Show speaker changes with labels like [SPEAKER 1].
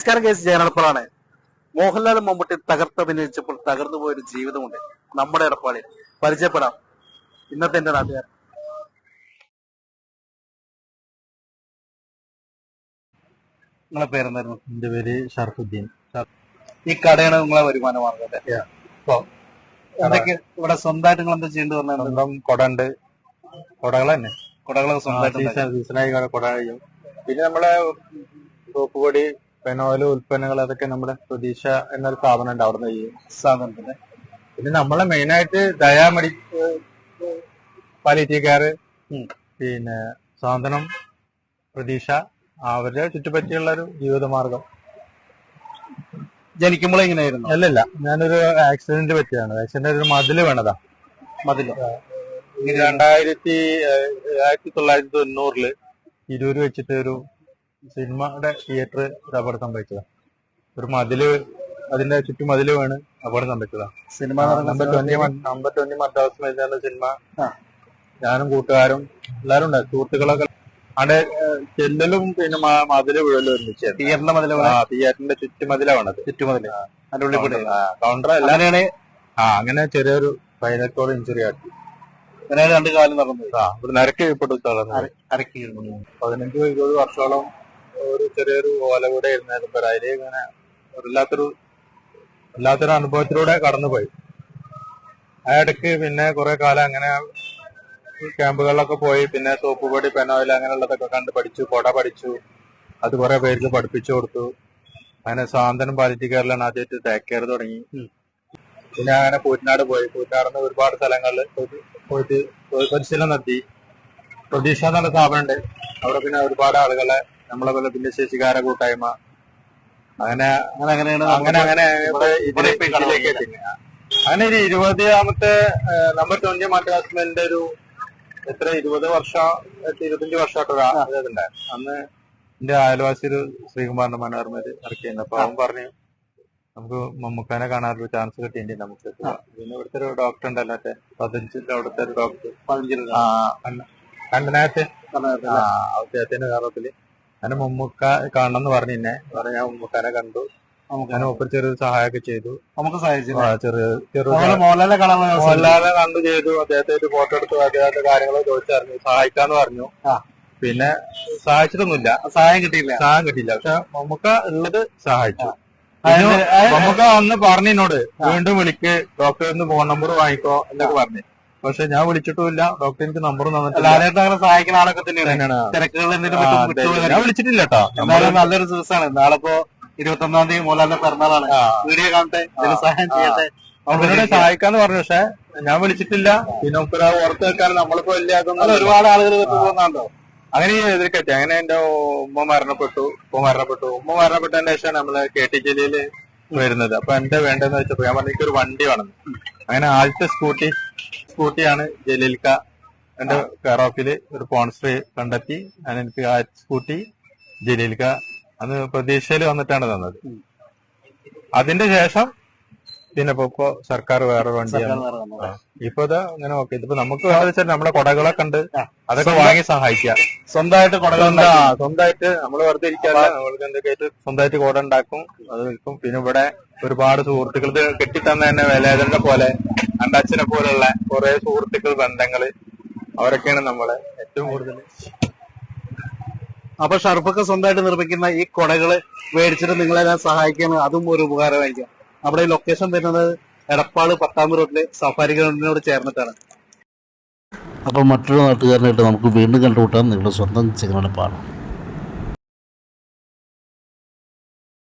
[SPEAKER 1] നമസ്കാരം കേസ് ജയനടപ്പാളാണ് മോഹൻലാൽ മമ്മൂട്ടി തകർത്തഭിനയിച്ചപ്പോൾ തകർന്നു പോയൊരു ജീവിതമുണ്ട് നമ്മുടെ എടപ്പാളിൽ പരിചയപ്പെടാം ഇന്നത്തെ എന്റെ നാട്ടുകാർ നിങ്ങളെ പേരെന്തായിരുന്നു
[SPEAKER 2] എന്റെ പേര് ഷർഫുദ്ദീൻ
[SPEAKER 1] ഈ കടയാണ് നിങ്ങളെ വരുമാന മാർഗം അല്ലേ അപ്പൊ എന്തൊക്കെ ഇവിടെ സ്വന്തമായിട്ട് നിങ്ങൾ എന്താ ചെയ്യേണ്ടി വന്നത്
[SPEAKER 2] സ്വന്തം കൊട ഉണ്ട് കൊടകൾ തന്നെ
[SPEAKER 1] കുടകളൊക്കെ സ്വന്തമായിട്ട് ഉണ്ടാക്കി.
[SPEAKER 2] സീസൺ സീസണായി കൊട കഴിയും പിന്നെ നമ്മളെ സോപ്പ് പൊടി പെനോയിൽ ഉൽപ്പന്നങ്ങൾ അതൊക്കെ നമ്മുടെ പ്രതീക്ഷ എന്നൊരു സ്ഥാപനം ഉണ്ട് അവിടുന്ന് ഈ
[SPEAKER 1] സ്ഥാപനത്തിന്
[SPEAKER 2] പിന്നെ നമ്മളെ മെയിൻ ആയിട്ട് ദയാമടി മെഡി
[SPEAKER 1] ഉം.
[SPEAKER 2] പിന്നെ സാന്ത്വനം പ്രതീക്ഷ അവരുടെ ചുറ്റുപറ്റിയുള്ള ഒരു ജീവിതമാർഗം.
[SPEAKER 1] ജനിക്കുമ്പോൾ ഇങ്ങനെയായിരുന്നു
[SPEAKER 2] അല്ലല്ല ഞാനൊരു ആക്സിഡന്റ് പറ്റിയതാണ് ആക്സിഡന്റ് ഒരു മതിൽ വേണതാ.
[SPEAKER 1] മതിൽ?
[SPEAKER 2] രണ്ടായിരത്തി ആയിരത്തി തൊള്ളായിരത്തി തൊണ്ണൂറിൽ തിരൂര് വെച്ചിട്ട് ഒരു സിനിമയുടെ തിയേറ്റർ അപകടം സംഭവിച്ചതാ. ഒരു മതിൽ അതിന്റെ ചുറ്റും മതിൽ വീണ് അപകടം സംഭവിച്ചതാ.
[SPEAKER 1] Cinema
[SPEAKER 2] number twenty number twenty Madras മരുന്ന cinema. ഞാനും കൂട്ടുകാരും എല്ലാരും ഉണ്ട്. സുഹൃത്തുക്കളൊക്കെ അവിടെ ചെല്ലലും പിന്നെ മതിൽ വീഴലും ഒരുമിച്ച്
[SPEAKER 1] തിയേറ്ററിന്റെ മതില
[SPEAKER 2] തിയേറ്ററിന്റെ ചുറ്റുമതിലാ വീണത്.
[SPEAKER 1] ചുറ്റുമതിൽ. അതിന്റെ
[SPEAKER 2] കൗണ്ടർ
[SPEAKER 1] എല്ലാരെയാണ്
[SPEAKER 2] ആ അങ്ങനെ ചെറിയൊരു പൈനറ്റോട് ഇഞ്ചുറി ആക്കി
[SPEAKER 1] അങ്ങനെ രണ്ട് കാലം നടന്നു.
[SPEAKER 2] ആ ഒരു നരക്ക്
[SPEAKER 1] അരക്കി
[SPEAKER 2] പതിനഞ്ച് ഇരുപത് വർഷത്തോളം ഒരു ചെറിയൊരു ഓല കൂടെ ഇരുന്നായിരുന്നു. അതിൽ ഇങ്ങനെ വല്ലാത്തൊരു വല്ലാത്തൊരു അനുഭവത്തിലൂടെ കടന്നുപോയി. ആ ഇടയ്ക്ക് പിന്നെ കുറെ കാലം അങ്ങനെ ക്യാമ്പുകളിലൊക്കെ പോയി. പിന്നെ സോപ്പ് പൊടി പെനോയിൽ അങ്ങനെയുള്ളതൊക്കെ കണ്ട് പഠിച്ചു കൊട പഠിച്ചു. അത് കുറെ പേർക്ക് പഠിപ്പിച്ചു കൊടുത്തു. അങ്ങനെ സാന്ത്വനം പാലിറ്റിക്കാരിലാണ് ആദ്യമായിട്ട് ടേക്ക് കെയർ തുടങ്ങി. പിന്നെ അങ്ങനെ കൂറ്റനാട് പോയി. കൂറ്റനാട് ഒരുപാട് സ്ഥലങ്ങളിൽ പോയിട്ട് പോയിട്ട് പരിശീലനം നടത്തി. പ്രതീക്ഷ എന്നുള്ള സ്ഥാപനമുണ്ട്. അവിടെ പിന്നെ ഒരുപാട് ആളുകളെ നമ്മളെ പോലെ ഭിന്നശേഷിക്കാര കൂട്ടായ്മ അങ്ങനെ
[SPEAKER 1] അങ്ങനെ അങ്ങനെയാണ്
[SPEAKER 2] അങ്ങനെ അങ്ങനെ ഇതിലേക്ക്. അങ്ങനെ ഒരു ഇരുപതാമത്തെ നമ്പർ ട്വന്റി മാറ്റാസ്മെന്റ് ഒരു എത്ര ഇരുപത് വർഷം ഇരുപത്തഞ്ച് ഇതുണ്ടായിരുന്നു അന്ന് എന്റെ അയൽവാസി ഒരു ശ്രീകുമാറിന്റെ മനോഹർമാര് ഇറക്കിയിരുന്നു അപ്പൊ അവൻ പറഞ്ഞു നമുക്ക് മമ്മൂക്കാനെ കാണാനൊരു ചാൻസ് കിട്ടിയിട്ടുണ്ട്. നമുക്ക് പിന്നെ ഇവിടുത്തെ ഒരു ഡോക്ടർ ഉണ്ടല്ലോ മറ്റേ പതിനഞ്ചിന്റെ അവിടുത്തെ ഒരു ഡോക്ടർ ആ. ആ. അദ്ദേഹത്തിന്റെ കാരണത്തിൽ ഞാൻ മമ്മൂക്ക കാണണം എന്ന് പറഞ്ഞു എന്നെ പറഞ്ഞു ഞാൻ മമ്മൂക്കാനെ കണ്ടു.
[SPEAKER 1] അങ്ങനെ
[SPEAKER 2] ഞാൻ ഒപ്പം ചെറിയ സഹായമൊക്കെ ചെയ്തു.
[SPEAKER 1] നമുക്ക്
[SPEAKER 2] മോഹൻലാലെ ചെറിയ ചെറിയ
[SPEAKER 1] പോയ
[SPEAKER 2] കണ്ടു ചെയ്തു. അദ്ദേഹത്തെ ഒരു ഫോട്ടോ എടുത്തു. അദ്ദേഹത്തെ കാര്യങ്ങൾ ചോദിച്ചറിഞ്ഞു സഹായിക്കാന്ന് പറഞ്ഞു. പിന്നെ സഹായിച്ചിട്ടൊന്നുമില്ല.
[SPEAKER 1] സഹായം കിട്ടിയില്ല.
[SPEAKER 2] സഹായം കിട്ടിയില്ല. പക്ഷെ മമ്മൂക്ക ഉള്ളത് സഹായിച്ചു. മമ്മൂക്ക അന്ന് പറഞ്ഞു എന്നോട് വീണ്ടും വിളിക്ക്. ഡോക്ടറിൽ നിന്ന് ഫോൺ നമ്പർ വാങ്ങിക്കോ എന്നൊക്കെ പറഞ്ഞു. പക്ഷെ ഞാൻ വിളിച്ചിട്ടുമില്ല. ഡോക്ടർ എനിക്ക് നമ്പർ തന്നിട്ടില്ല.
[SPEAKER 1] അങ്ങനെ സഹായിക്കുന്ന ആളൊക്കെ തന്നെയാണ്. തിരക്കുകൾ എന്തെങ്കിലും.
[SPEAKER 2] ഞാൻ വിളിച്ചിട്ടില്ല കേട്ടോ.
[SPEAKER 1] എന്തായാലും നല്ലൊരു ദിവസമാണ്. നാളെ ഇപ്പോ ഇരുപത്തി ഒന്നാം തീയതി മോലാന്റെ പിറന്നാളാണ്. വീഡിയോ കാണട്ടെ ഇതിന് സഹായം ചെയ്യട്ടെ.
[SPEAKER 2] അവരോട് സഹായിക്കാന്ന് പറഞ്ഞു പക്ഷെ ഞാൻ വിളിച്ചിട്ടില്ല. പിന്നെ നമുക്ക് ഓർത്ത് വെക്കാൻ നമ്മളിപ്പോ വലിയ
[SPEAKER 1] ഒരുപാട് ആളുകൾ വന്നാണ്ടോ? പോകുന്നുണ്ടോ
[SPEAKER 2] അങ്ങനെ എതിർക്കട്ടെ അങ്ങനെ എന്റെ ഉമ്മ മരണപ്പെട്ടു ഉമ്മ മരണപ്പെട്ടു. ഉമ്മ മരണപ്പെട്ടതിന് ശേഷമാണ് നമ്മൾ കെ ടി ജില്ലയിൽ വരുന്നത്. അപ്പൊ എന്റെ വേണ്ടതെന്ന് വെച്ചപ്പോ ഞാൻ പറഞ്ഞു എനിക്കൊരു വണ്ടി വേണം. അങ്ങനെ ആദ്യത്തെ സ്കൂട്ടി സ്കൂട്ടിയാണ് ജലീൽക്ക. എന്റെ കെയർ ഓഫിൽ ഒരു പോൺസ്ട്രി കണ്ടെത്തി. ഞാൻ എനിക്ക് ആ സ്കൂട്ടി ജലീൽക്ക അന്ന് പ്രതീക്ഷയിൽ വന്നിട്ടാണ് തന്നത്. അതിന്റെ ശേഷം പിന്നെ ഇപ്പൊ സർക്കാർ വേറെ വണ്ടിയാണ്. ഇപ്പൊ ഇതാ ഇങ്ങനെ ഓക്കെ ഇതിപ്പോ നമുക്ക് വെച്ചാൽ നമ്മുടെ കൊടകളൊക്കെ ഉണ്ട്. അതൊക്കെ വാങ്ങി സഹായിക്കുക.
[SPEAKER 1] സ്വന്തമായിട്ട് കൊടകൾ
[SPEAKER 2] സ്വന്തമായിട്ട് നമ്മൾ വെറുതെ നമ്മൾക്ക് എന്തൊക്കെയായിട്ട് സ്വന്തമായിട്ട് കൊട ഉണ്ടാക്കും. അത് വിൽക്കും. പിന്നെ ഇവിടെ ഒരുപാട് സുഹൃത്തുക്കൾ കെട്ടിത്തന്നെ കെട്ടിത്തന്ന തന്നെ വേലായുധന്റെ പോലെ അച്ഛനെ പോലുള്ള കുറെ സുഹൃത്തുക്കൾ ബന്ധങ്ങൾ അവരൊക്കെയാണ് നമ്മളെ ഏറ്റവും കൂടുതൽ.
[SPEAKER 1] അപ്പൊ ഷർഫൊക്കെ സ്വന്തമായിട്ട് നിർമ്മിക്കുന്ന ഈ കൊടകൾ മേടിച്ചിട്ട് നിങ്ങളെ ഞാൻ സഹായിക്കാൻ അതും ഒരു ഉപകാരമായിരിക്കാം. നമ്മുടെ ഈ ലൊക്കേഷൻ വരുന്നത് എടപ്പാൾ പത്താം റോഡിൽ സഫാരി ഗ്രൗണ്ടിനോട് ചേർന്നിട്ടാണ്.
[SPEAKER 3] അപ്പോൾ മറ്റൊരു നാട്ടുകാരനായിട്ട് നമുക്ക് വീണ്ടും കണ്ടുമുട്ടാൻ നിങ്ങളുടെ സ്വന്തം ചിങ്ങനപ്പാണ്